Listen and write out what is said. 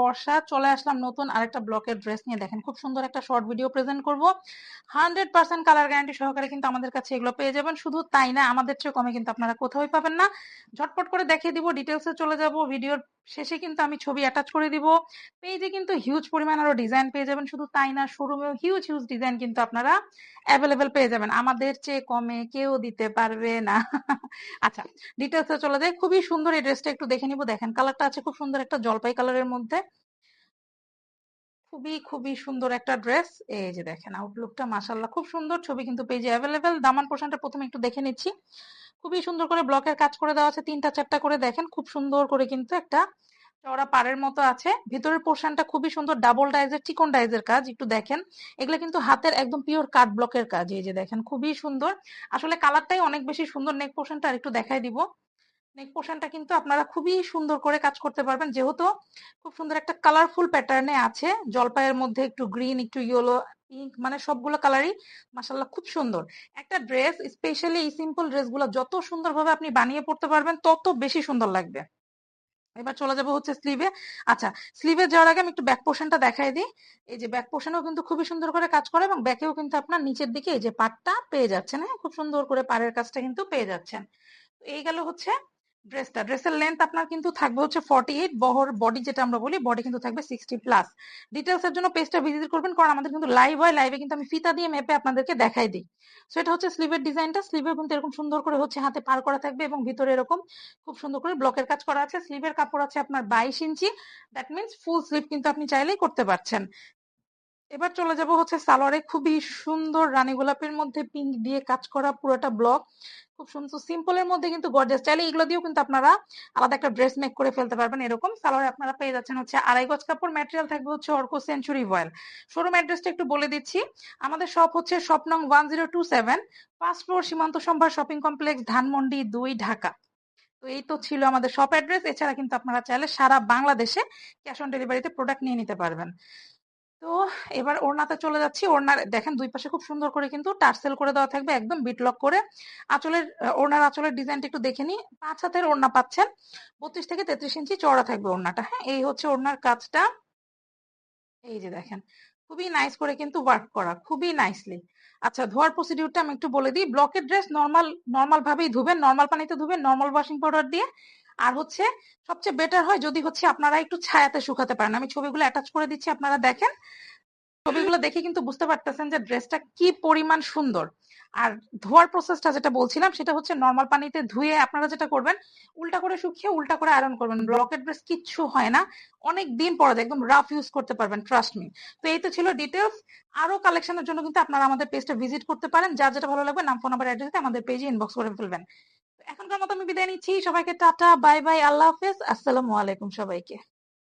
বর্ষা চলে আসলাম নতুন আরেকটা ব্লকের ড্রেস নিয়ে। দেখেন, খুব সুন্দর একটা শর্ট ভিডিও প্রেজেন্ট করব। হান্ড্রেড পার্সেন্ট কালার সহকারে কিন্তু আমাদের কাছে এগুলো পেয়ে যাবেন। শুধু তাই না, আমাদের চেয়ে কমে কিন্তু আপনারা কোথাও পাবেন না। ঝটপট করে দেখিয়ে দিব ডিটেলসে চলে যাব। ভিডিওর শেষে কিন্তু আমি ছবি অ্যাটাচ করে দিব। পেজে কিন্তু হিউজ পরিমাণ আরও ডিজাইন পেয়ে যাবেন। শুধু তাই না শোরুমেও হিউজ হিউজ ডিজাইন কিন্তু আপনারা অ্যাভেলেবেল পেয়ে যাবেন। আমাদের চেয়ে কমে কেউ দিতে পারবে না। আচ্ছা ডিটেলসে চলে যায় খুবই সুন্দর এই ড্রেসটা একটু দেখে নিব। দেখেন কালারটা আছে খুব সুন্দর একটা জলপাই কালারের মধ্যে। খুবই খুবই সুন্দর একটা ড্রেস এই যে দেখেন আউটলুকটা মাসাল্লাহ খুব সুন্দর ছবি কিন্তু পেজে অ্যাভেলেবেল দামান পোর্শনটা প্রথমে একটু দেখে নিচ্ছি। খুবই সুন্দর করে ব্লকের কাজ করে দেওয়া আছে, তিনটা, চারটা করে দেখেন, খুব সুন্দর করে কিন্তু একটা চওড়া পাড়ের মতো আছে। ভিতরের পোর্শনটা খুবই সুন্দর ডাবল ডাইজের চিকন ডাইজের কাজ, একটু দেখেন। এগুলো কিন্তু হাতের একদম পিওর কাট ব্লকের কাজ, এই যে দেখেন, খুবই সুন্দর। আসলে কালারটাই অনেক বেশি সুন্দর নেক পোর্শনটা আর একটু দেখাই দিব। নেক পোর্শনটা কিন্তু আপনারা খুবই সুন্দর করে কাজ করতে পারবেন। যেহেতু খুব সুন্দর একটা কালারফুল প্যাটার্নে আছে, জলপাইয়ের মধ্যে একটু গ্রিন একটু ইয়েলো পিঙ্ক মানে সবগুলো কালারই মাসাল্লাহ খুব সুন্দর। একটা ড্রেস স্পেশালি এই সিম্পল ড্রেসগুলো যত সুন্দরভাবে আপনি বানিয়ে পড়তে পারবেন, তত বেশি সুন্দর লাগবে। এবার চলে যাব হচ্ছে স্লিভে আচ্ছা স্লিভে যাওয়ার আগে আমি একটু ব্যাক পোর্শনটা দেখাই দিই। এই যে ব্যাক পোর্শনেও কিন্তু খুবই সুন্দর করে কাজ করে এবং ব্যাকেও কিন্তু আপনার নিচের দিকে এই যে পাটটা পেয়ে যাচ্ছেন হ্যাঁ? খুব সুন্দর করে পাড়ের কাজটা কিন্তু পেয়ে যাচ্ছেন। এই গেল হচ্ছে ড্রেসটা ড্রেসের লেন্থ আপনার কিন্তু থাকবে হচ্ছে ফর্টি এইট বহর বডি যেটা আমরা বলি বডি কিন্তু থাকবে সিক্সটি প্লাস ডিটেলস এর জন্য পেজটা ভিজিট করবেন, কারণ আমাদের কিন্তু লাইভ হয় লাইভে কিন্তু আমি ফিতা দিয়ে মেপে আপনাদেরকে দেখাই দিই। সো এটা হচ্ছে স্লিভের ডিজাইনটা স্লিভে কিন্তু এরকম সুন্দর করে হচ্ছে হাতে পার করা থাকবে এবং ভিতরে এরকম খুব সুন্দর করে ব্লকের কাজ করা আছে। স্লিভের কাপড় আছে আপনার বাইশ inch. That means full sleeve কিন্তু আপনি চাইলেই করতে পারছেন। এবার চলে যাব হচ্ছে সালোয়ারে খুবই সুন্দর রানী গোলাপের মধ্যে পিঙ্ক দিয়ে কাজ করা পুরোটা ব্লক খুব সুন্দর সিম্পলের মধ্যে কিন্তু গর্জিয়াস চাইলে এগুলো দিয়েও কিন্তু আপনারা আলাদা একটা ড্রেস মেক করে ফেলতে পারবেন এরকম। সালোয়ারে আপনারা পেয়ে যাচ্ছেন হচ্ছে আড়াই গজ কাপড়। ম্যাটেরিয়াল থাকবে হচ্ছে অর্ক সেঞ্চুরি ভয়েল শোরুম অ্যাড্রেসটা একটু বলে দিচ্ছি। আমাদের শপ হচ্ছে শপ নং one zero two seven first floor Simanta Sambhar shopping complex Dhanmondi দুই, ঢাকা। তো এই তো ছিল আমাদের শপ অ্যাড্রেস এছাড়া কিন্তু আপনারা চাইলে সারা বাংলাদেশে ক্যাশ অন ডেলিভারিতে প্রোডাক্ট নিয়ে নিতে পারবেন। তো এবার ওড়নাতে চলে যাচ্ছি। ওড়নার, দেখেন দুই পাশে খুব সুন্দর করে কিন্তু টার্সেল করে দেওয়া থাকবে, একদম বিটলক করে। আঁচলের ওড়নার আঁচলের ডিজাইনটা একটু দেখে নিই। পাঁচ হাতের ওড়না পাচ্ছেন, বত্রিশ থেকে তেত্রিশ ইঞ্চি চওড়া থাকবে ওড়নাটা। হ্যাঁ এই হচ্ছে ওড়নার কাজটা। এই যে দেখেন, খুবই নাইস করে কিন্তু ওয়ার্ক করা, খুবই নাইসলি। আচ্ছা ধোয়ার প্রসিডিউরটা আমি একটু বলে দিই। ব্লকের ড্রেস নর্মাল নর্মাল ভাবেই ধুবেন, নর্মাল পানিতে ধুবেন, নর্মাল ওয়াশিং পাউডার দিয়ে। আর হচ্ছে সবচেয়ে বেটার হয় যদি হচ্ছে আপনারা একটু ছায়াতে শুকাতে পারেন। আমি ছবিগুলো অ্যাটাচ করে দিচ্ছি, আপনারা দেখেন। ছবিগুলো দেখে কিন্তু বুঝতে পারতেছেন যে ড্রেসটা কি পরিমাণ সুন্দর। আর ধোয়ার প্রসেসটা যেটা বলছিলাম, সেটা হচ্ছে নর্মাল পানিতে ধুয়ে আপনারা যেটা করবেন, উল্টা করে শুকিয়ে উল্টা করে আয়রন করবেন। ব্লকের ড্রেস কিচ্ছু হয় না। অনেক দিন পরে একদম রাফ ইউজ করতে পারবেন ট্রাস্ট মি তো এই তো ছিল ডিটেলস আরও কালেকশনের জন্য কিন্তু আপনারা আমাদের পেজটা ভিজিট করতে পারেন। যার যেটা ভালো লাগবে, নাম ফোন নাম্বার অ্যাড্রেস আমাদের পেজে ইনবক্স করে ফেলবেন। এখনকার মতো আমি বিদায় নিচ্ছি। সবাইকে টাটা বাই বাই আল্লাহ হাফেজ। আসসালামু আলাইকুম সবাইকে।